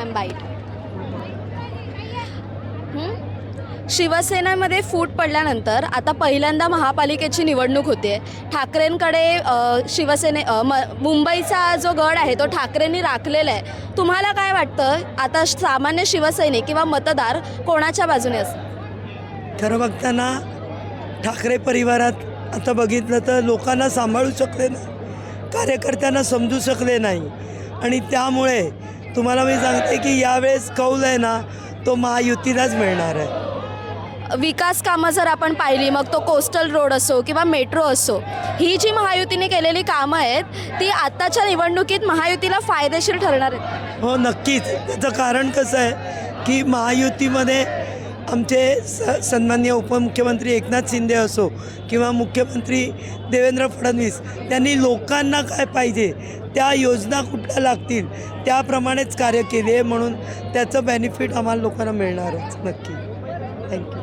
Ma'am bite शिवसेनेमध्ये फूट पडल्यानंतर आता पहिल्यांदा महापालिकेची निवडणूक होते ठाकरेंकडे शिवसेने म मुंबईचा जो गड आहे तो ठाकरेंनी राखलेला आहे. तुम्हाला काय वाटतं? आता सामान्य शिवसैनिक किंवा मतदार कोणाच्या बाजूने असतात खरं बघताना ठाकरे परिवारात आता बघितलं तर लोकांना सांभाळू शकले नाही कार्यकर्त्यांना समजू शकले नाही. आणि त्यामुळे तुम्हाला मी सांगते की यावेळेस कौल आहे ना तो महायुतीलाच मिळणार आहे. विकास कामं जर आपण पाहिली मग तो कोस्टल रोड असो किंवा मेट्रो असो ही जी महायुतीने केलेली कामं आहेत ती आत्ताच्या निवडणुकीत महायुतीला फायदेशीर ठरणार आहेत. हो नक्कीच. त्याचं कारण कसं आहे की महायुतीमध्ये आमचे स सन्मान्य उपमुख्यमंत्री एकनाथ शिंदे असो किंवा मुख्यमंत्री देवेंद्र फडणवीस त्यांनी लोकांना काय पाहिजे त्या योजना कुठल्या लागतील त्याप्रमाणेच कार्य केले आहे म्हणून त्याचं बेनिफिट आम्हाला लोकांना मिळणारच नक्की. थँक्यू